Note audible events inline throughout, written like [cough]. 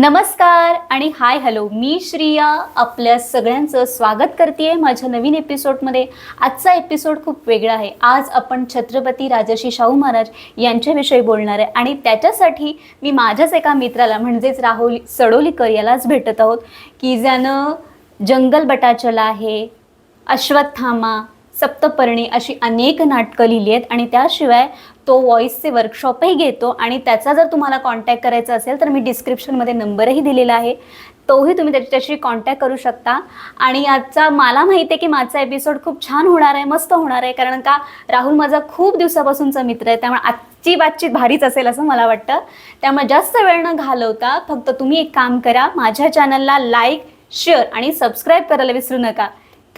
नमस्कार आणि hi hello. मी श्रिया आपल्या सगळ्यांचं स्वागत करते माझ्या नवीन एपिसोडमध्ये. आजचा एपिसोड खूप वेगळा आहे. आज आपण छत्रपती राजर्षी शाहू महाराज यांच्याविषयी बोलणार आहे आणि त्याच्यासाठी मी माझ्याच एका मित्राला म्हणजेच राहुल सडोलीकर यालाच भेटत आहोत की ज्यानं जंगल बटाचला आहे अश्वत्थामा सप्तपर्णी अशी अनेक नाटकं लिहिली आहेत आणि त्याशिवाय तो व्हॉईसचे वर्कशॉपही घेतो आणि त्याचा जर तुम्हाला कॉन्टॅक्ट करायचा असेल तर मी डिस्क्रिप्शनमध्ये नंबरही दिलेला आहे. तोही तुम्ही त्याच्याशी कॉन्टॅक्ट करू शकता. आणि आजचा मला माहिती आहे की माझा एपिसोड खूप छान होणार आहे मस्त होणार आहे कारण का राहुल माझा खूप दिवसापासूनचा मित्र आहे त्यामुळे आजची बातचीत भारीच असेल असं मला वाटतं. त्यामुळे जास्त वेळ न घालवता फक्त तुम्ही एक काम करा माझ्या चॅनलला लाईक शेअर आणि सबस्क्राईब करायला विसरू नका.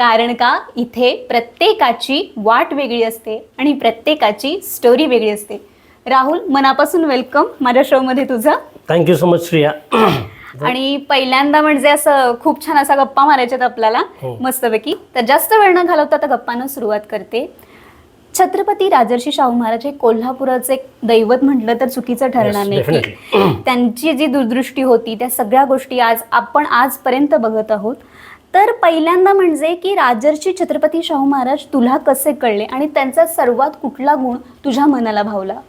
कारण का? इथे प्रत्येकाची वाट वेगळी असते आणि प्रत्येकाची स्टोरी वेगळी असते. राहुल मनापासून वेलकम माझ्या शोमध्ये तुझं. थँक्यू सो मच श्रिया आणि पहिल्यांदा म्हणजे असं खूप छान असा गप्पा मारायच्यात आपल्याला. हो. मस्तपैकी. तर जास्त वेळ न घालवता आता गप्पांना सुरुवात करते. छत्रपती राजर्षी शाहू महाराज हे कोल्हापुराचं एक दैवत म्हटलं तर चुकीचं ठरणार नाही. [clears throat] त्यांची जी दूरदृष्टी होती त्या सगळ्या गोष्टी आज आपण आजपर्यंत बघत आहोत. तर पहिल्यांदा म्हणजे की राजर्षी छत्रपती शाहू महाराज तुला कसे कळले आणि त्यांचा सर्वात कुठला गुण तुझ्या मनाला भावला?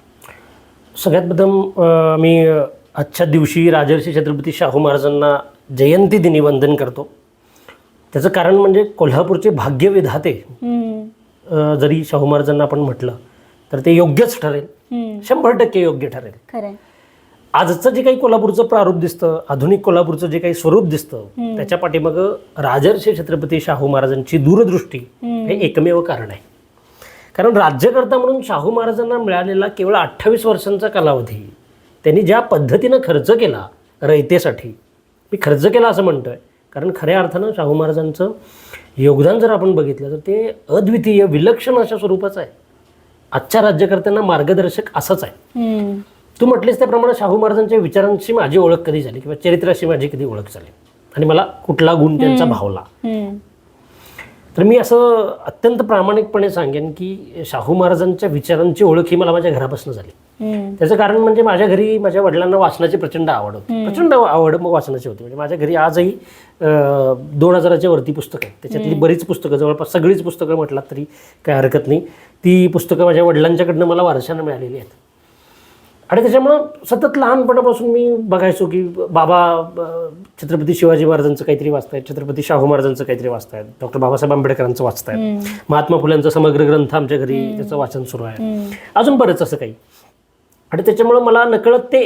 सगळ्यात प्रथम मी आजच्या दिवशी राजर्षी छत्रपती शाहू महाराजांना जयंती दिनी वंदन करतो. त्याचं कारण म्हणजे कोल्हापूरचे भाग्यविधाते. हम्म, अं, जरी शाहू महाराजांना आपण म्हटलं तर ते योग्यच ठरेल. शंभर टक्के योग्य ठरेल. आजचं जे काही कोल्हापूरचं प्रारूप दिसतं आधुनिक कोल्हापूरचं जे काही स्वरूप दिसतं. त्याच्या पाठीमागं राजर्षी छत्रपती शाहू महाराजांची दूरदृष्टी. हे एकमेव कारण आहे कारण राज्यकर्ता म्हणून शाहू महाराजांना मिळालेला केवळ अठ्ठावीस वर्षांचा कालावधी त्यांनी ज्या पद्धतीनं खर्च केला रयतेसाठी मी खर्च केला असं म्हणतोय कारण खऱ्या अर्थानं शाहू महाराजांचं योगदान जर आपण बघितलं तर ते अद्वितीय विलक्षण अशा स्वरूपाचं आहे आजच्या राज्यकर्त्यांना मार्गदर्शक असंच आहे तू म्हटलीस त्याप्रमाणे शाहू महाराजांच्या विचारांची माझी ओळख कधी झाली किंवा चरित्राशी माझी कधी ओळख झाली? आणि मला कुठला गुण त्यांचा भावला? तर मी असं अत्यंत प्रामाणिकपणे सांगेन की शाहू महाराजांच्या विचारांची ओळख ही मला माझ्या घरापासून झाली. त्याचं कारण म्हणजे माझ्या घरी माझ्या वडिलांना वाचनाची प्रचंड आवड होती. प्रचंड आवड मग वाचनाची होती. म्हणजे माझ्या घरी आजही दोन हजाराच्या वरती पुस्तकं आहेत. त्याच्यातली बरीच पुस्तकं जवळपास सगळीच पुस्तकं म्हटलात तरी काय हरकत नाही. ती पुस्तकं माझ्या वडिलांच्याकडनं मला वारशानं मिळालेली आहेत. आणि त्याच्यामुळं सतत लहानपणापासून मी बघायचो की बाबा छत्रपती शिवाजी महाराजांचं काहीतरी वाचतायत छत्रपती शाहू महाराजांचं काहीतरी वाचतायत डॉक्टर बाबासाहेब आंबेडकरांचं वाचतायत महात्मा फुल्यांचा समग्र ग्रंथ आमच्या घरी त्याचं वाचन सुरू आहे. अजून बरंच असं काही. आणि त्याच्यामुळं मला नकळत ते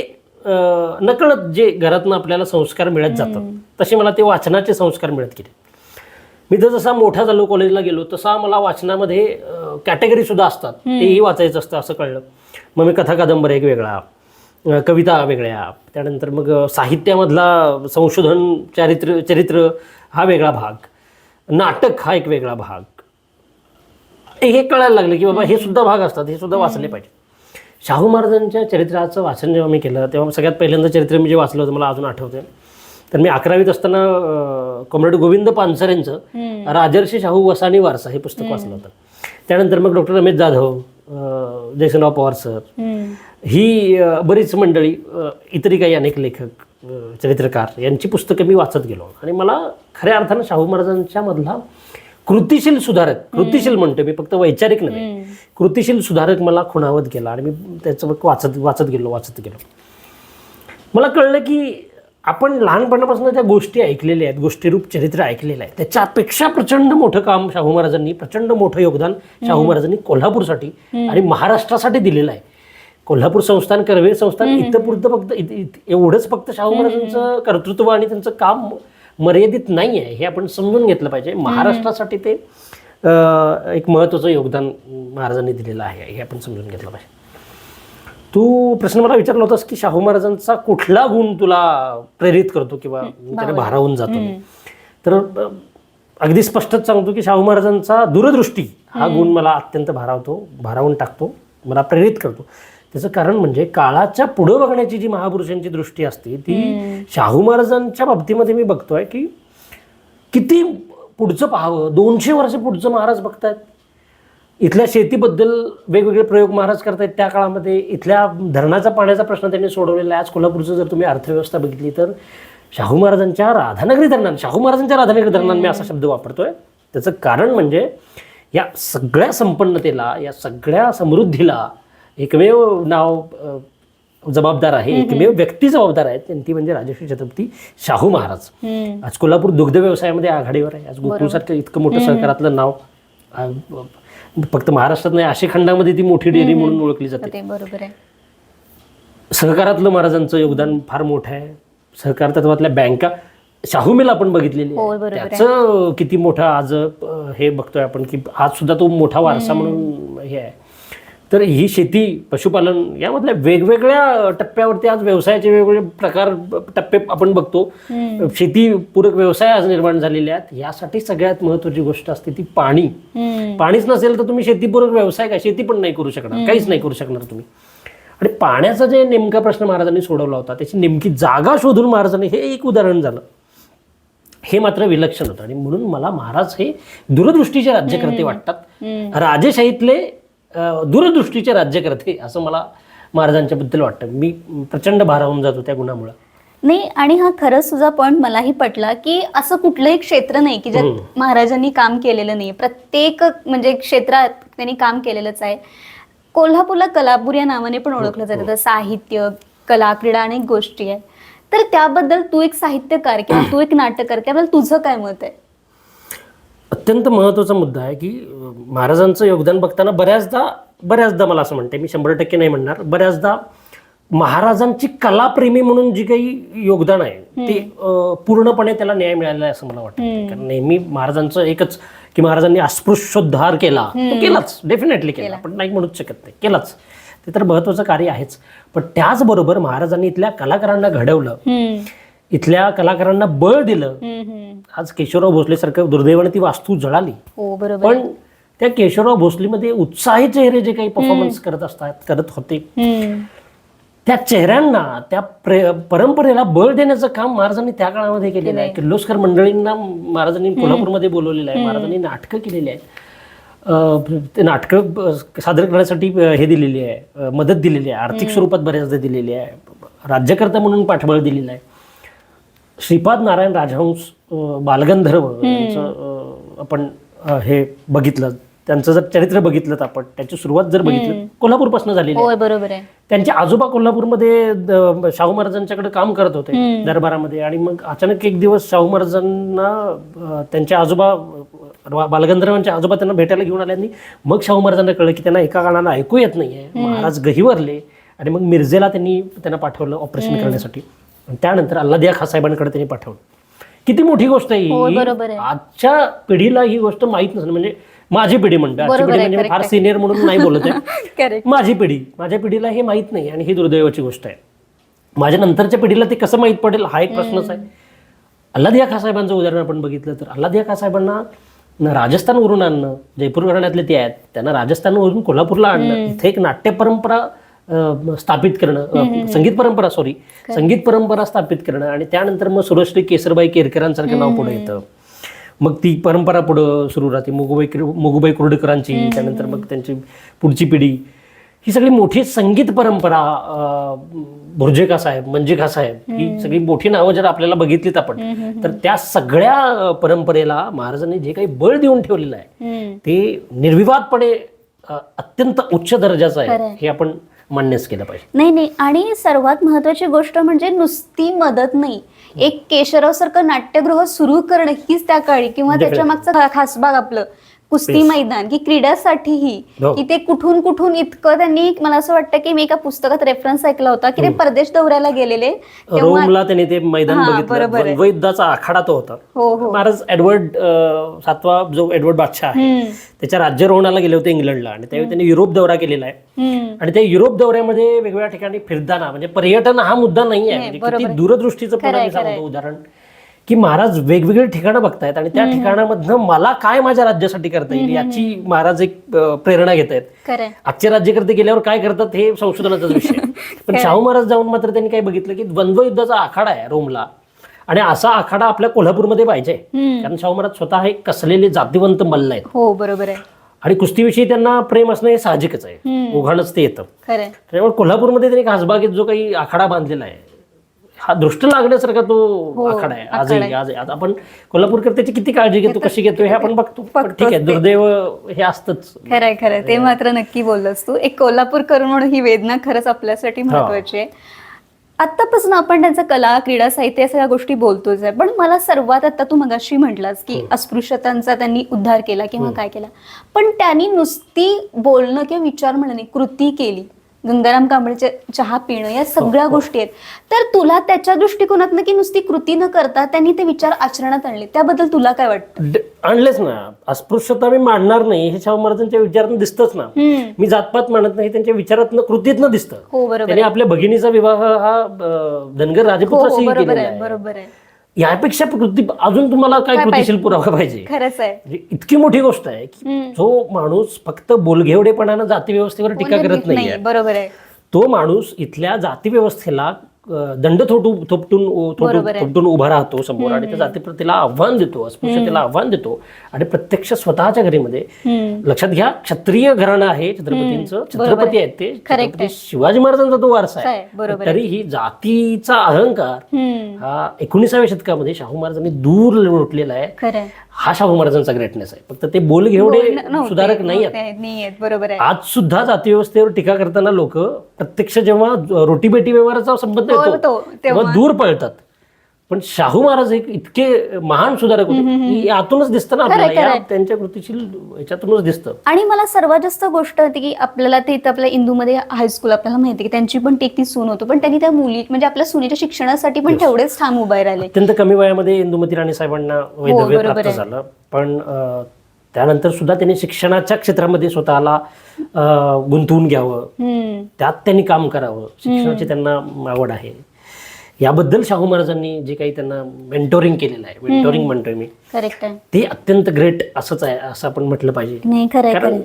नकळत जे घरातनं आपल्याला संस्कार मिळत जातात तसे मला ते वाचनाचे संस्कार मिळत गेले मी तर जसा मोठा झालो कॉलेजला गेलो तसा मला वाचनामध्ये कॅटेगरी सुद्धा असतात. तेही वाचायचं असतं असं कळलं. मग मी कथा कादंबऱ्या एक वेगळा कविता वेगळ्या त्यानंतर मग साहित्यामधला संशोधन चारित्र चरित्र हा वेगळा भाग. नाटक हा एक वेगळा भाग. हे कळायला लागलं की बाबा हे सुद्धा भाग असतात हे सुद्धा वाचले पाहिजे. शाहू महाराजांच्या चरित्राचं वाचन जेव्हा मी केलं तेव्हा सगळ्यात पहिल्यांदा चरित्र मी जे वाचलं होतं मला अजून आठवतं तर मी अकरावीत असताना कॉम्रेड गोविंद पानसरेंचं हम्म, राजर्षी शाहू वसानी वारसा हे पुस्तक वाचलं होतं. त्यानंतर मग डॉक्टर रमेश जाधव अं, जयसिंगराव पवार सर ही बरीच मंडळी इतरही काही अनेक लेखक चरित्रकार यांची पुस्तकं मी वाचत गेलो. आणि मला खऱ्या अर्थानं शाहू महाराजांच्या मधला कृतिशील सुधारक कृतिशील म्हणतो मी फक्त वैचारिक नव्हे. कृतिशील सुधारक मला खुणावत गेला आणि मी त्याचं वाचत वाचत गेलो वाचत गेलो. मला कळलं की आपण लहानपणापासून ज्या गोष्टी ऐकलेल्या आहेत गोष्टीरूप चरित्र ऐकलेलं आहे. त्याच्यापेक्षा प्रचंड मोठं काम शाहू महाराजांनी प्रचंड मोठं योगदान शाहू महाराजांनी कोल्हापूरसाठी आणि महाराष्ट्रासाठी दिलेलं आहे. कोल्हापूर संस्थान करवीर संस्थान इथं पुरतं फक्त एवढंच फक्त शाहू महाराजांचं कर्तृत्व आणि त्यांचं काम मर्यादित नाही आहे हे आपण समजून घेतलं पाहिजे. महाराष्ट्रासाठी ते एक महत्त्वाचं योगदान महाराजांनी दिलेलं आहे हे आपण समजून घेतलं पाहिजे. तू प्रश्न मला विचारला होतास की शाहू महाराजांचा कुठला गुण तुला प्रेरित करतो किंवा त्याने भारावून जातो? तर अगदी स्पष्टच सांगतो की शाहू महाराजांचा दूरदृष्टी हा गुण मला अत्यंत भारावतो भारावून टाकतो मला प्रेरित करतो. त्याचं कारण म्हणजे काळाच्या पुढं बघण्याची जी महापुरुषांची दृष्टी असते ती शाहू महाराजांच्या बाबतीमध्ये मी बघतोय की किती पुढचं पाहावं दोनशे वर्ष पुढचं महाराज बघतायत. इथल्या शेतीबद्दल वेगवेगळे प्रयोग महाराज करतायत त्या काळामध्ये इथल्या धरणाचा पाण्याचा प्रश्न त्यांनी सोडवलेला आहे. आज कोल्हापूरचं जर तुम्ही अर्थव्यवस्था बघितली तर शाहू महाराजांच्या राधानगरी धरणान शाहू महाराजांच्या राधानगरी धरणान मी असा शब्द वापरतोय. त्याचं कारण म्हणजे या सगळ्या संपन्नतेला या सगळ्या समृद्धीला एकमेव नाव जबाबदार आहे एकमेव व्यक्ती जबाबदार आहे आणि ती म्हणजे राजश्री छत्रपती शाहू महाराज. आज कोल्हापूर दुग्ध व्यवसायामध्ये आघाडीवर आहे. आज गोकुळसारखं इतकं मोठं सहकारातलं नाव फक्त महाराष्ट्रात नाही आशिया खंडामध्ये ती मोठी डेअरी म्हणून ओळखली जाते. बरोबर आहे. सहकारातलं महाराजांचं योगदान फार मोठं आहे. सहकार तत्वातल्या बँका शाहू मिल आपण बघितलेली हो. त्याचं किती मोठं आज हे बघतोय आपण की आज सुद्धा तो मोठा वारसा म्हणून हे आहे. तर ही शेती पशुपालन यामधल्या वेगवेगळ्या टप्प्यावरती आज व्यवसायाचे वेगवेगळे प्रकार टप्पे आपण बघतो. शेती पूरक व्यवसाय आज निर्माण झालेले आहेत. यासाठी सगळ्यात महत्वाची गोष्ट असते ती पाणी. पाणीच नसेल तर तुम्ही शेतीपूरक व्यवसाय काय? शेती पण नाही करू शकणार. काहीच नाही करू शकणार तुम्ही. आणि पाण्याचा जे नेमका प्रश्न महाराजांनी सोडवला होता त्याची नेमकी जागा शोधून महाराजांनी हे एक उदाहरण झालं. हे मात्र विलक्षण होतं. आणि म्हणून मला महाराज हे दूरदृष्टीचे राज्यकर्ते वाटतात. राजेशाहीतले दूरदृष्टीचे राज्यकर्ते असं मला महाराजांच्या बद्दल वाटतं. मी प्रचंड भारावून जातो त्या गुणामुळे. नाही आणि हा खरंच तुझा पॉईंट मलाही पटला की असं कुठलंही क्षेत्र नाही की ज्यात महाराजांनी काम केलेलं नाही. प्रत्येक म्हणजे क्षेत्रात त्यांनी काम केलेलंच आहे. कोल्हापूरला कलापूर या नावाने पण ओळखलं जातं. तर साहित्य कला क्रीडा अनेक गोष्टी आहेत. तर त्याबद्दल तू एक साहित्यकार किंवा [clears throat] तू एक नाटककार त्याबद्दल तुझं काय मत आहे? अत्यंत महत्त्वाचा मुद्दा आहे की महाराजांचं योगदान बघताना बऱ्याचदा बऱ्याचदा मला असं म्हणते मी शंभर टक्के नाही म्हणणार बऱ्याचदा महाराजांची कलाप्रेमी म्हणून जी काही योगदान आहे ते पूर्णपणे त्याला न्याय मिळालेला आहे असं मला वाटतं. कारण नेहमी महाराजांचं एकच की महाराजांनी अस्पृश्योद्धार केला तो केलाच डेफिनेटली केला पण नाही म्हणूच शकत नाही केलाच. ते तर महत्वाचं कार्य आहेच. पण त्याचबरोबर महाराजांनी इथल्या कलाकारांना घडवलं. इथल्या कलाकारांना बळ दिलं. आज केशवराव भोसलेसारखं दुर्दैवाने ती वास्तू जळाली. हो बरोबर. पण त्या केशवराव भोसलेमध्ये उत्साही चेहरे जे काही परफॉर्मन्स करत असतात करत होते. हम्म. त्या चेहऱ्यांना त्या प्रे परंपरेला बळ देण्याचं काम महाराजांनी त्या काळामध्ये केलेलं आहे. किर्लोस्कर मंडळींना महाराजांनी कोल्हापूरमध्ये बोलवलेलं आहे. महाराजांनी नाटकं केलेली आहेत. अं, ते नाटकं अं, सादर करण्यासाठी अं, हे दिलेली आहे. अं, मदत दिलेली आहे. आर्थिक स्वरूपात बऱ्याचदा दिलेली आहे. राज्यकर्ता म्हणून पाठबळ दिलेलं आहे. श्रीपाद नारायण राजहंस बालगंधर्व यांचं आपण हे बघितलं. त्यांचं जर चरित्र बघितलं आपण त्याची सुरुवात जर बघितलं कोल्हापूरपासून झालेली होय बरोबर आहे. त्यांचे आजोबा कोल्हापूरमध्ये शाहू महाराजांच्याकडे काम करत होते दरबारामध्ये. आणि मग अचानक एक दिवस शाहू महाराजांना अं, त्यांचे आजोबा अं, बालगंधर्वांचे आजोबा त्यांना भेटायला घेऊन आले आणि मग शाहू महाराजांना कळलं की त्यांना एका काळाला ऐकू येत नाहीये. महाराज गहिवरले. आणि मग मिरजेला त्यांनी त्यांना पाठवलं ऑपरेशन करण्यासाठी. त्यानंतर अल्लादिया खान साहेबांकडे त्यांनी पाठवलं. किती मोठी गोष्ट आहे हो, ही. बरोबर आहे. आजच्या पिढीला ही गोष्ट माहीत नसणं म्हणजे माझी पिढी म्हणते आजची बरोबर पिढी आहे, म्हणजे मी फार. सिनियर म्हणून नाही बोलत आहे. [laughs] करेक्ट माझी पिढी माझ्या पिढीला हे माहीत नाही आणि ही दुर्दैवाची गोष्ट आहे. माझ्या नंतरच्या पिढीला ते कसं माहीत पडेल हा एक प्रश्नच आहे. अल्लादिया खा साहेबांचं उदाहरण आपण बघितलं तर अल्लादिया खा साहेबांना न राजस्थानवरून आणणं जयपूर घराण्यातले ते आहेत त्यांना राजस्थानवरून कोल्हापूरला आणणं इथे एक नाट्य परंपरा स्थापित करणं संगीत परंपरा सॉरी संगीत परंपरा स्थापित करणं आणि त्यानंतर मग सुरश्री केसरबाई केरकरांसारखं नाव पुढे येतं. मग ती परंपरा पुढं सुरू राहते. मुगुबाई मुगुबाई कुर्डीकरांची त्यानंतर मग त्यांची पुढची पिढी. ही सगळी मोठी संगीत परंपरा अं, भुर्जेका साहेब मंजिका साहेब ही सगळी मोठी नावं जर आपल्याला बघितलीत आपण तर त्या सगळ्या परंपरेला महाराजांनी जे काही बळ देऊन ठेवलेलं आहे ते निर्विवादपणे अत्यंत उच्च दर्जाचं आहे. हे आपण मान्यच केलं पाहिजे. नाही नाही. आणि सर्वात महत्वाची गोष्ट म्हणजे नुसती मदत नाही. एक केशवराव सारखं नाट्यगृह सुरू करणं हीच त्या काळी किंवा त्याच्या मागचं खासबाग आपलं. कुस्ती मैदान की क्रीडासाठीही हो. की ते कुठून कुठून इतकं त्यांनी मला असं वाटतं की मी एका पुस्तकात रेफरन्स ऐकला होता की ते परदेश दौऱ्याला गेलेले तेव्हा रोमला त्यांनी ते मैदान हा, बघितलं. बरोबर आहे. द्वंद्वयुद्धाचा आखाडा तो होता. हो हो. महाराज एडवर्ड अं, सातवा जो एडवर्ड बादशाह आहे हम्म, त्याच्या राज्यारोहणाला गेले होते इंग्लंडला आणि त्यावेळी त्यांनी युरोप दौरा केलेला आहे. हम्म. आणि त्या युरोप दौऱ्यामध्ये वेगवेगळ्या ठिकाणी फिरताना म्हणजे पर्यटन हा मुद्दा नाही आहे म्हणजे किती दूरदृष्टीचं पुन्हा मी सांगतो उदाहरण की महाराज वेगवेगळी ठिकाणं बघतायत आणि त्या ठिकाणामधनं मला काय माझ्या राज्यासाठी करता येईल याची महाराज एक प्रेरणा घेत आहेत. आजचे राज्यकर्ते गेल्यावर काय करतात हे संशोधनाचाच विषय. [laughs] पण शाहू महाराज जाऊन मात्र त्यांनी काय बघितलं की द्वंद्व युद्धाचा आखाडा आहे रोमला. आणि असा आखाडा आपल्या कोल्हापूरमध्ये पाहिजे. कारण शाहू महाराज स्वतः हे कसलेले जातिवंत मल्ल आहेत. हो बरोबर आहे. आणि कुस्तीविषयी त्यांना प्रेम असणं हे साहजिकच आहे. ओघाणच ते येतं. त्यामुळे कोल्हापूरमध्ये त्यांनी खासबागेत जो काही आखाडा बांधलेला आहे हा दृष्ट लागण्यासारखा तो हो, आखाडा आहे. आजही. आज आता आपण कोल्हापूरकर त्याची किती काळजी घेतो कशी घेतो. हे आपण बघतो. ठीक आहे. दुर्दैव हे असतंच. खरंय खरंय. ते मात्र नक्की बोललास तू. एक कोल्हापूर करून म्हणून ही वेदना खरंच आपल्यासाठी महत्वाची आहे. आतापासून आपण त्यांचं कला क्रीडा साहित्य या सगळ्या गोष्टी बोलतोच आहे. पण मला सर्वात आता तू मगाशी म्हटलास की अस्पृश्यतांचा त्यांनी उद्धार केला किंवा काय केला. पण त्यांनी नुसती बोलणं किंवा विचार म्हणणं कृती केली. गंगाराम कांबळेचे चहा पिणं या सगळ्या गोष्टी आहेत. तर तुला त्याच्या दृष्टिकोनातनं की नुसती कृती न करता त्यांनी ते विचार आचरणात आणले त्याबद्दल तुला काय वाटतं? आणलेच ना. अस्पृश्यता मी मांडणार नाही हे शाहू महाराजांच्या विचारातून दिसतच ना. मी जातपात मानत नाही त्यांच्या विचारातनं कृतीतनं दिसतं. हो त्यांनी आहे. आपल्या भगिनीचा विवाह हा धनगर हो राजपुत्राशी हो, बरोबर आहे. यापेक्षा कृती अजून तुम्हाला काय कृतीशील? पुरावा पाहिजे खरंच आहे म्हणजे इतकी मोठी गोष्ट आहे की. जो माणूस फक्त बोलघेवडेपणानं जाती व्यवस्थेवर टीका करत नाहीये बरोबर आहे तो माणूस इथल्या जाती व्यवस्थेला दंड थोटू थोपटून थोपटून उभा राहतो समोर आणि त्या जातीप्रतीला आव्हान देतो अस्पृश्यतेला आव्हान देतो आणि प्रत्यक्ष स्वतःच्या घरीमध्ये. लक्षात घ्या क्षत्रिय घराणं आहे छत्रपतींचं छत्रपती आहेत ते छत्रपती शिवाजी महाराजांचा तो वारसा आहे, पण तरीही जातीचा अहंकार. हा एकोणीसाव्या शतकामध्ये शाहू महाराजांनी दूर लोटलेला आहे. हा शाहू महाराजांचा ग्रेटनेस आहे. फक्त ते बोल घेवडे सुधारक नाही आहेत. बरोबर आहे. आज सुद्धा जाती व्यवस्थेवर टीका करताना लोक प्रत्यक्ष जेव्हा रोटी बेटी व्यवहाराचा संबंध येतो तेव्हा. दूर पळतात. पण शाहू महाराज एक इतके महान सुधारक होते की यातूनच दिसतं ना आपल्याला. त्यांच्या कृतीशील याच्यातूनच दिसतं. आणि मला सर्वात जास्त गोष्ट होती की आपल्याला ते इथं आपल्या इंदूमध्ये हायस्कूल आपल्याला माहिती की त्यांची पण ती ती सून होतो. पण त्यांनी त्या मुली म्हणजे आपल्या सुनेच्या शिक्षणासाठी पण तेवढेच ठाम उभे राहिले. अत्यंत कमी वयामध्ये इंदुमती राणी साहेबांना वैधव्य हो, बरोबर प्राप्त. झालं. पण त्यानंतर सुद्धा त्यांनी शिक्षणाच्या क्षेत्रामध्ये स्वतःला गुंतवून घ्यावं. त्यात त्यांनी काम करावं. शिक्षणाची त्यांना आवड आहे. याबद्दल शाहू महाराजांनी जे काही त्यांना मेंटोरिंग केलेलं आहे. मेंटोरिंग म्हणतोय मी. करेक्ट आहे. ते अत्यंत ग्रेट असंच आहे असं आपण म्हटलं पाहिजे. नाही खरंय कारण खरंय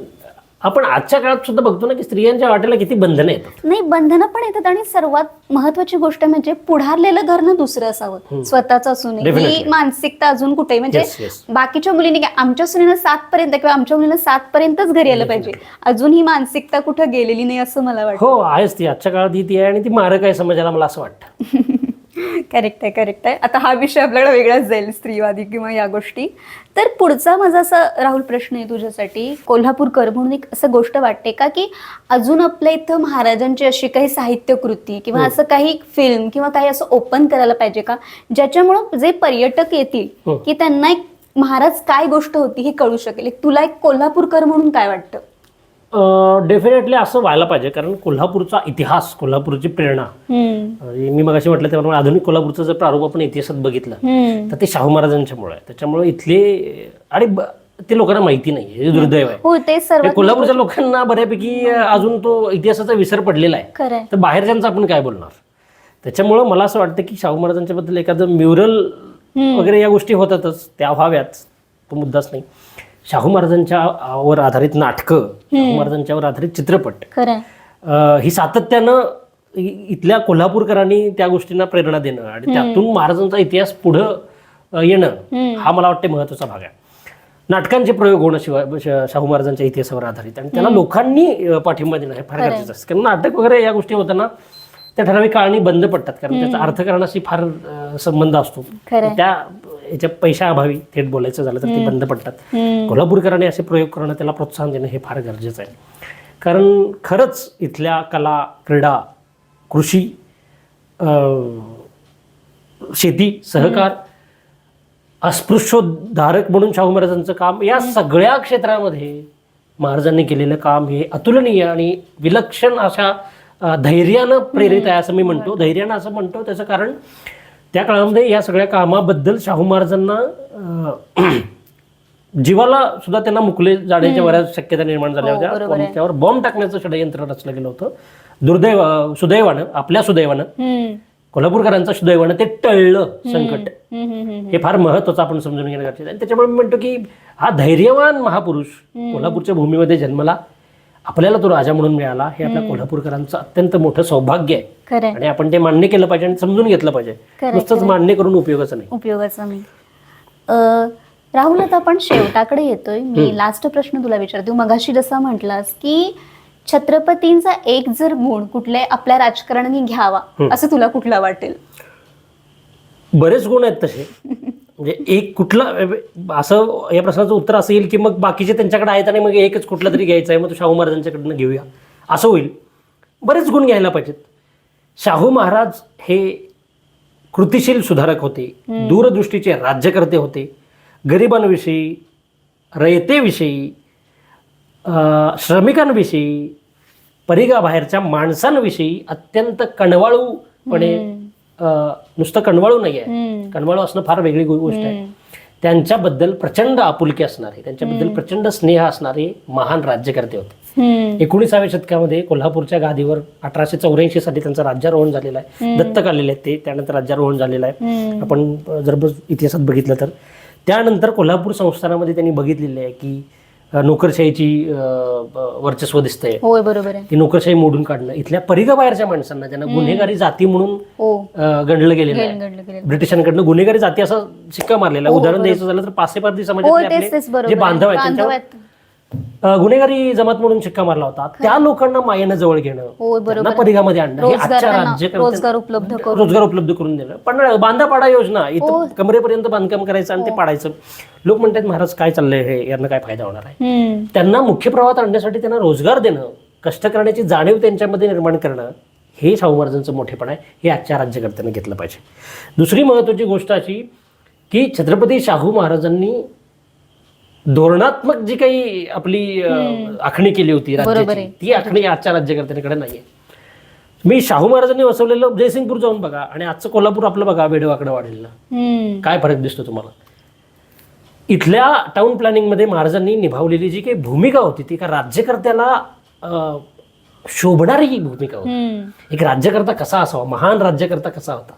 आपण आजच्या काळात सुद्धा बघतो ना की स्त्रियांच्या वाटेला किती बंधनं येतात. नाही बंधनं पण येतात आणि सर्वात महत्वाची गोष्ट म्हणजे पुढारलेलं घर ना दुसरं असावं. स्वतःच असू नये. ही Definitely. मानसिकता अजून कुठेही म्हणजे Yes, yes. बाकीच्या मुलींनी काय आमच्या सुनीनं सात पर्यंत किंवा आमच्या मुलीनं सात पर्यंतच घरी आलं पाहिजे. अजून ही मानसिकता कुठं गेलेली नाही असं मला वाटतं. हो आहेच ती. आजच्या काळात ही ती आहे आणि ती मारक आहे समाजाला मला असं वाटतं. [laughs] करेक्ट आहे करेक्ट आहे. आता हा विषय आपल्याला वेगळाच जाईल स्त्रीवादी किंवा या गोष्टी. तर पुढचा माझा असा राहुल प्रश्न आहे तुझ्यासाठी. कोल्हापूरकर म्हणून एक असं गोष्ट वाटते का की अजून आपल्या इथं महाराजांची अशी काही साहित्य कृती किंवा असं काही फिल्म किंवा काही असं ओपन करायला पाहिजे का? ज्याच्यामुळं जे पर्यटक येतील हो. की त्यांना एक महाराज काय गोष्ट होती हे कळू शकेल. तुला एक कोल्हापूरकर म्हणून काय वाटतं? डेफिनेटली असं व्हायला पाहिजे. कारण कोल्हापूरचा इतिहास कोल्हापूरची प्रेरणा. मी मगाशी म्हटलं त्याप्रमाणे आधुनिक कोल्हापूरचं जर प्रारूप आपण इतिहासात बघितलं. तर ते शाहू महाराजांच्यामुळे आहे. त्याच्यामुळे इथले आणि ते लोकांना माहिती नाही हे दुर्दैव आहे. हो कोल्हापूरच्या लोकांना बऱ्यापैकी अजून तो इतिहासाचा विसर पडलेला आहे. तर बाहेरच्यांचं आपण काय बोलणार? त्याच्यामुळं मला असं वाटतं की शाहू महाराजांच्या बद्दल एखादं म्युरल वगैरे या गोष्टी होतातच. त्या व्हाव्यात. तो मुद्दाच नाही. शाहू महाराजांच्या वर आधारित नाटकं शाहू महाराजांच्यावर आधारित चित्रपट. खरं आहे अ, ही सातत्यानं इ- इथल्या कोल्हापूरकरांनी त्या गोष्टींना प्रेरणा देणं आणि त्यातून महाराजांचा इतिहास पुढं अ, येणं हा मला वाटते महत्त्वाचा भाग आहे. नाटकांचे प्रयोग होणं शिवाय श- शाहू महाराजांच्या इतिहासावर आधारित आणि त्याला लोकांनी अ, पाठिंबा देणं हे फार गरजेचं असतं. कारण नाटक वगैरे या गोष्टी होताना त्या ठराविक काळाने बंद पडतात. कारण त्याचा अर्थकारणाशी फार अ, संबंध असतो. खरं. त्या याच्या पैशाअभावी थेट बोलायचं झालं तर ते बंद पडतात. कोल्हापूरकरांनी असे प्रयोग करणं त्याला प्रोत्साहन देणं हे फार गरजेचं आहे. कारण खरंच इथल्या कला क्रीडा कृषी अं, शेती सहकार अस्पृश्योद्धारक म्हणून शाहू महाराजांचं काम या सगळ्या क्षेत्रामध्ये महाराजांनी केलेलं काम हे अतुलनीय आणि विलक्षण अशा धैर्यानं प्रेरित आहे असं मी म्हणतो. धैर्यानं असं म्हणतो. त्याचं कारण त्या काळामध्ये या सगळ्या कामाबद्दल शाहू महाराजांना [clears throat] जीवाला सुद्धा त्यांना मुकले जाण्याच्या बऱ्याच शक्यता निर्माण झाल्या हो, होत्या. त्यावर बॉम्ब टाकण्याचं षडयंत्र रचलं गेलं होतं. दुर्दैव सुदैवानं आपल्या सुदैवानं. कोल्हापूरकरांचं सुदैवानं ते टळलं संकट. हे फार महत्वाचं आपण समजून घेणं गरजेचं आहे. आणि त्याच्यामुळे मी म्हणतो की हा धैर्यवान महापुरुष कोल्हापूरच्या भूमीमध्ये जन्मला. आपल्याला तो राजा म्हणून मिळाला हे आपल्या कोल्हापूरकरांचं अत्यंत मोठं सौभाग्य आहे. आणि आपण ते मान्य केलं पाहिजे आणि समजून घेतलं पाहिजे. नुसतंच मान्य करून उपयोगाचं नाही. उपयोगाचा नाही. अ, राहुल आता आपण शेवटाकडे येतोय. मी लास्ट प्रश्न तुला विचारते. मगाशी जसा म्हटलास की छत्रपतींचा एक जर गुण कुठल्या आपल्या राजकारण्यांनी घ्यावा. असं तुला कुठला वाटेल? बरेच गुण आहेत तसे. [laughs] म्हणजे एक कुठला असं या प्रश्नाचं उत्तर असं येईल की मग बाकीचे त्यांच्याकडे आहेत आणि मग एकच कुठला तरी घ्यायचा आहे मग तो शाहू महाराजांच्याकडनं घेऊया. असं होईल. बरेच गुण घ्यायला पाहिजेत. शाहू महाराज हे कृतिशील सुधारक होते दूरदृष्टीचे राज्यकर्ते होते गरिबांविषयी रयतेविषयी श्रमिकांविषयी परिघाबाहेरच्या माणसांविषयी अत्यंत कणवाळूपणे नुसतं कणवाळू नाही आहे कणवाळू असणं फार वेगळी गोष्ट आहे. त्यांच्याबद्दल प्रचंड आपुलकी असणारे त्यांच्याबद्दल प्रचंड स्नेह असणारे महान राज्यकर्ते होते. एकोणीसाव्या शतकामध्ये कोल्हापूरच्या गादीवर अठराशे चौऱ्याऐंशी साठी त्यांचं राज्यारोहण झालेलं आहे. दत्तक आलेले आहेत ते त्यानंतर राज्यारोहण झालेलं आहे. आपण जर इतिहासात बघितलं तर. त्यानंतर कोल्हापूर संस्थानामध्ये त्यांनी बघितलेलं आहे की नोकरशाहीची वर्चस्व दिसतंय होय बरोबर आहे ती नोकरशाही मोडून काढणं इथल्या परिघाबाहेरच्या माणसांना ज्यांना गुन्हेगारी जाती म्हणून हो गणलं गेलेलं गेलं आहे ब्रिटिशांकडनं गुन्हेगारी जाती असा शिक्का मारलेला. हो, उदाहरण. द्यायचं झालं तर पाचशे पारधी हो तेच आपले बरोबर जे. बांधव आहेत. अ, गुन्हेगारी जमात म्हणून शिक्का मारला होता. त्या लोकांना मायेनं जवळ घेणं हो त्यांना बरोबर. परिघामध्ये आणणं हे रोजगार आजच्या रोजगार उपलब्ध करून. रोजगार उपलब्ध करून देणं. पण बांधापाडा योजना हो. इथं कमरेपर्यंत बांधकाम करायचं आणि ते पाडायचं. लोक म्हणतात महाराज काय चाललंय हे? यांना काय फायदा होणार आहे? हम्म. त्यांना मुख्य प्रवाहात आणण्यासाठी त्यांना रोजगार देणं कष्ट करण्याची जाणीव त्यांच्यामध्ये निर्माण करणं हे शाहू महाराजांचं मोठेपण आहे. हे आजच्या राज्यकर्त्यांनी घेतलं पाहिजे. दुसरी महत्त्वाची गोष्ट अशी की छत्रपती शाहू महाराजांनी धोरणात्मक जी काही आपली आखणी केली होती राज्याची. ती आखणी आजच्या राज्यकर्त्यांकडे नाहीये मी शाहू महाराजांनी वसवलेलं जयसिंगपूर जाऊन बघा आणि आजचं कोल्हापूर आपलं बघा वेडवाकडं वाढलेलं हम्म. काय फरक दिसतो तुम्हाला इथल्या टाउन प्लॅनिंगमध्ये महाराजांनी निभावलेली जी काही भूमिका होती ती का राज्यकर्त्याला शोभणारी ही भूमिका होती. एक राज्यकर्ता कसा असावा महान राज्यकर्ता कसा होता.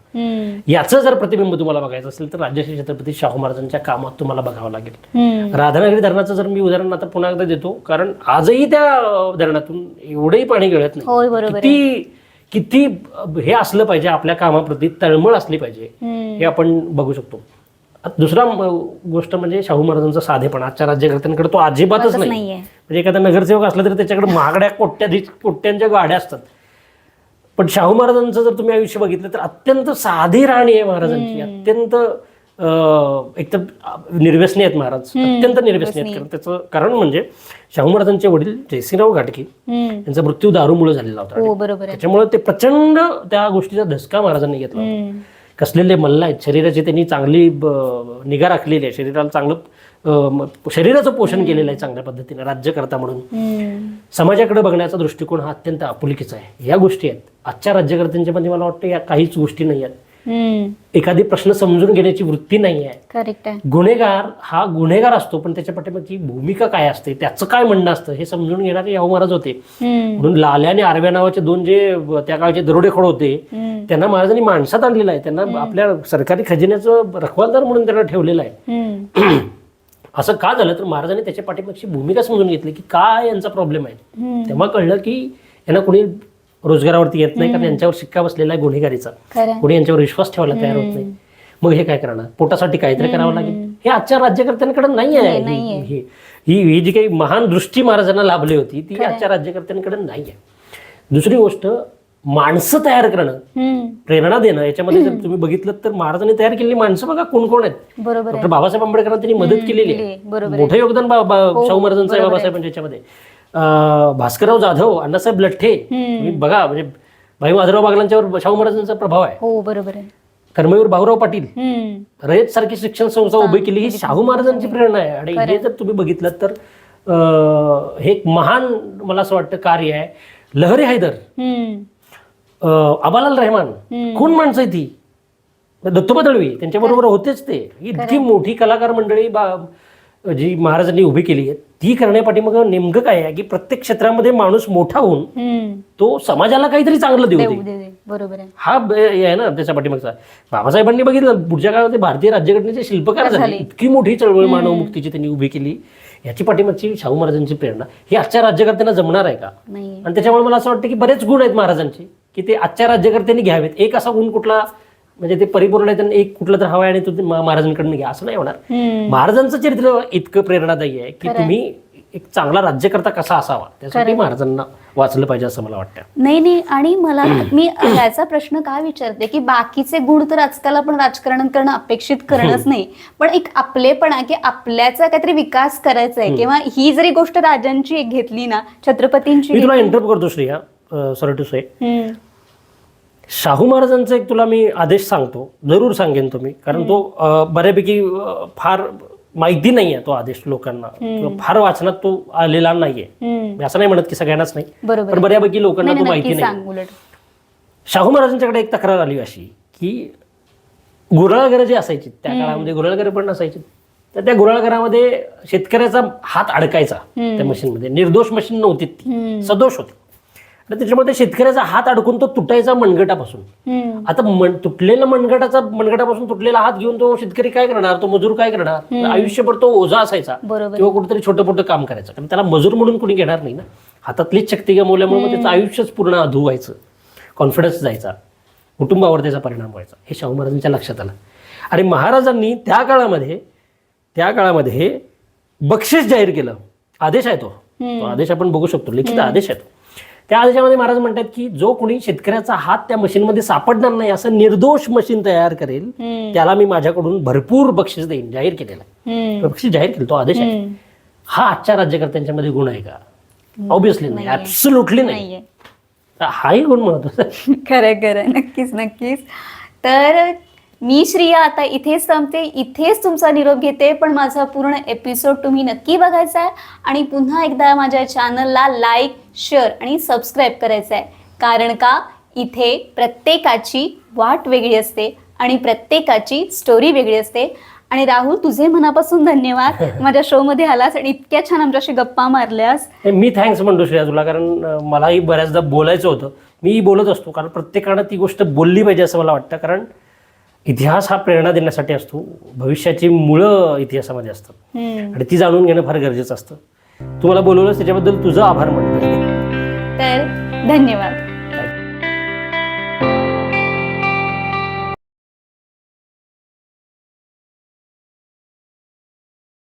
याचं जर प्रतिबिंब तुम्हाला बघायचं असेल तर राज्यश्री छत्रपती शाहू महाराजांच्या कामात तुम्हाला बघावं लागेल. राधानगरी धरणाचं जर मी उदाहरण आता पुन्हा एकदा देतो कारण आजही त्या धरणातून एवढंही पाणी गळत नाही. किती किती हे असलं पाहिजे आपल्या कामाप्रती तळमळ असली पाहिजे. हे आपण बघू शकतो. दुसरा गोष्ट म्हणजे शाहू महाराजांचा साधेपणा. आजच्या राज्यकर्त्यांकडे तो अजिबातच नाही म्हणजे एखादा नगरसेवक असला तरी त्याच्याकडे महागड्या कोट्याधी कोट्यांच्या गाड्या असतात. पण शाहू महाराजांचं जर तुम्ही आयुष्य बघितलं तर अत्यंत साधी राहणी आहे महाराजांची. अत्यंत एक तर निर्व्यसनी आहेत महाराज. अत्यंत निर्व्यसनी आहेत. कारण त्याचं कारण म्हणजे शाहू महाराजांचे वडील जयसिंगराव हम्म. यांचा मृत्यू दारूमुळे झालेला होता. हो त्याच्यामुळे ते प्रचंड त्या गोष्टीचा धसका महाराजांनी घेतला होता. कसलेले मल्ल आहेत. शरीराची त्यांनी चांगली निगा राखलेली आहे. शरीराला चांगलं शरीराचं पोषण केलेलं आहे चांगल्या पद्धतीने राज्यकर्ता म्हणून. समाजाकडे बघण्याचा दृष्टिकोन हा अत्यंत आपुलकीचा आहे. या गोष्टी आहेत. आजच्या राज्यकर्त्यांच्या मध्ये मला वाटतं या काहीच गोष्टी नाही आहेत. एखादी प्रश्न समजून घेण्याची वृत्ती नाही आहे. गुन्हेगार हा गुन्हेगार असतो पण त्याच्या पाठीमागची भूमिका काय असते त्याचं काय म्हणणं असतं हे समजून घेणारे याहू महाराज होते. म्हणून लाल्या आणि आरव्या नावाचे दोन जे त्या काळचे दरोडेखोर होते. त्यांना महाराजांनी माणसात आणलेलं आहे. त्यांना आपल्या सरकारी खजिन्याचं रखवालदार म्हणून त्यांना ठेवलेलं आहे. [clears throat] असं का झालं? तर महाराजांनी त्याच्या पाठीमागची भूमिका समजून घेतली की काय यांचा प्रॉब्लेम आहे. तेव्हा कळलं की यांना कोणी रोजगारावरती येत नाही कारण यांच्यावर शिक्का बसलेला आहे गुन्हेगारीचा. कोणी यांच्यावर विश्वास ठेवायला तयार होत नाही. मग हे काय करणार? पोटासाठी काहीतरी करावं लागेल. हे आजच्या राज्यकर्त्यांकडे नाही आहे. ही- ही ही जी काही महान दृष्टी महाराजांना लाभली होती ती आजच्या राज्यकर्त्यांकडे नाही आहे. दुसरी गोष्ट माणसं तयार करणं. प्रेरणा देणं याच्यामध्ये जर तुम्ही बघितलं तर महाराजांनी तयार केलेली माणसं बघा कोण कोण आहेत. बरोबर डॉक्टर बाबासाहेब आंबेडकरांनी त्यांनी मदत केलेली आहे. मोठं योगदान हो, शाहू महाराजांचं आहे बाबासाहेबांच्या याच्यामध्ये. भास्करराव जाधव अण्णासाहेब लठ्ठे तुम्ही बघा म्हणजे भाई माधवराव बागलांच्यावर शाहू महाराजांचा प्रभाव आहे. हो बरोबर आहे. कर्मवीर भाऊराव पाटील. रयत सारखी शिक्षण संस्था उभी केली ही शाहू महाराजांची प्रेरणा आहे. आणि हे जर तुम्ही बघितलं तर हे एक महान मला असं वाटतं कार्य आहे. लहरी हैदर. अबालाल रहमान. कोण माणसं आहे ती. दत्तोबा दळवी त्यांच्याबरोबर होतेच ते. इतकी मोठी कलाकार मंडळी बा जी महाराजांनी उभी केली आहे ती करण्यापाठी मग नेमकं काय आहे की प्रत्येक क्षेत्रामध्ये माणूस मोठा होऊन. तो समाजाला काहीतरी चांगलं देऊ दे. बरोबर हा आहे ना त्याच्या पाठीमागचा. बाबासाहेबांनी बघितलं पुढच्या काळामध्ये भारतीय राज्यघटनेचे शिल्पकार झाले. इतकी मोठी चळवळ मानव मुक्तीची त्यांनी उभी केली. याची पाठीमागची शाहू महाराजांची प्रेरणा. ही आजच्या राज्यकर्त्यांना जमणार आहे का? आणि त्याच्यामुळे मला असं वाटतं की बरेच गुण आहेत महाराजांचे. की ते आजच्या राज्यकर्त्यांनी घ्यावेत. एक असा गुण कुठला म्हणजे ते परिपूर्ण आहे त्यांना एक कुठलं तर हवा आहे आणि तो महाराजांकडनं घ्या. असं नाही होणार. महाराजांचं चरित्र इतकं प्रेरणादायी आहे की. तुम्ही एक चांगला राज्यकर्ता कसा असावा त्यासाठी. महाराजांना वाचलं पाहिजे असं मला वाटतं. नाही नाही. आणि मला मी ह्याचा प्रश्न का विचारते की बाकीचे गुण तर आजकाल आपण राजकारण करणं अपेक्षित करणंच नाही. पण एक आपलेपणा की आपल्याचा काहीतरी विकास करायचा आहे किंवा ही जरी गोष्ट राजांची एक घेतली ना छत्रपतींची तुला इंटरव्यू करतो श्रेया. सॉरी टू से हम्म. शाहू महाराजांचा एक तुला मी आदेश सांगतो जरूर सांगेन तुम्ही कारण तो बऱ्यापैकी फार माहिती नाही आहे तो आदेश लोकांना. किंवा फार वाचनात तो आलेला नाहीये. मी असं नाही म्हणत की सगळ्यांनाच नाही पण बऱ्यापैकी लोकांना तो माहिती नाही शाहू महाराजांच्याकडे एक तक्रार आली अशी की गुराळघरं जी असायची त्या काळामध्ये गुराळघरं पण नसायची तर त्या गुराळघरामध्ये शेतकऱ्याचा हात अडकायचा त्या मशीनमध्ये. निर्दोष मशीन नव्हती ती. सदोष होती. आणि त्याच्यामध्ये शेतकऱ्याचा हात अडकून तो तुटायचा मनगटापासून. आता मन तुटलेला मनगटाचा मनगटापासून तुटलेला हात घेऊन तो शेतकरी काय करणार? तो मजूर काय करणार? आयुष्यभर तो ओझा असायचा. किंवा कुठेतरी छोटं मोठं काम करायचं. कारण त्याला मजूर म्हणून कोणी घेणार नाही ना. हातातलीच शक्ती गमवल्यामुळे मग त्याचं आयुष्यच पूर्ण अधू व्हायचं. कॉन्फिडन्स जायचा. कुटुंबावर त्याचा परिणाम व्हायचा. हे शाहू महाराजांच्या लक्षात आलं. आणि महाराजांनी त्या काळामध्ये त्या काळामध्ये बक्षीस जाहीर केलं. आदेश आहे तो. तो आदेश आपण बघू शकतो. लिखित आदेश आहे तो. त्या आदेशामध्ये महाराज म्हणतात की जो कोणी शेतकऱ्याचा हात त्या मशीनमध्ये सापडणार नाही असं निर्दोष मशीन तयार करेल. त्याला मी माझ्याकडून भरपूर बक्षीस देईन जाहीर केलेलं. बक्षीस जाहीर केलं तो आदेश आहे. हा आजच्या राज्यकर्त्यांच्या मध्ये गुण आहे का? ऑब्विसली नाही ऍब्सुटली नाही. हाही गुण महत्त्वाचा आहे. [laughs] खरं खरं. नक्कीच नक्कीच. तर मी श्रिया आता इथेच थांबते इथेच तुमचा निरोप घेते पण माझा पूर्ण एपिसोड तुम्ही नक्की बघायचा आहे. आणि पुन्हा एकदा माझ्या चॅनलला लाईक शेअर आणि सबस्क्राईब करायचं आहे कारण का? इथे प्रत्येकाची वाट वेगळी असते आणि प्रत्येकाची स्टोरी वेगळी असते. आणि राहुल तुझे मनापासून धन्यवाद. [laughs] माझ्या शोमध्ये आलास आणि इतक्या छान आमच्याशी गप्पा मारल्यास. मी थँक्स म्हणतो श्रेया तुला कारण मलाही बऱ्याचदा बोलायचं होतं. मी बोलत असतो कारण प्रत्येकानं ती गोष्ट बोलली पाहिजे असं मला वाटतं. कारण इतिहास हा प्रेरणा देण्यासाठी असतो. भविष्याची मुळं इतिहासामध्ये असतात. आणि ती जाणून घेणं फार गरजेचं असतं. तू मला बोलवलंस त्याच्याबद्दल तुझं आभार म्हणतो तर धन्यवाद.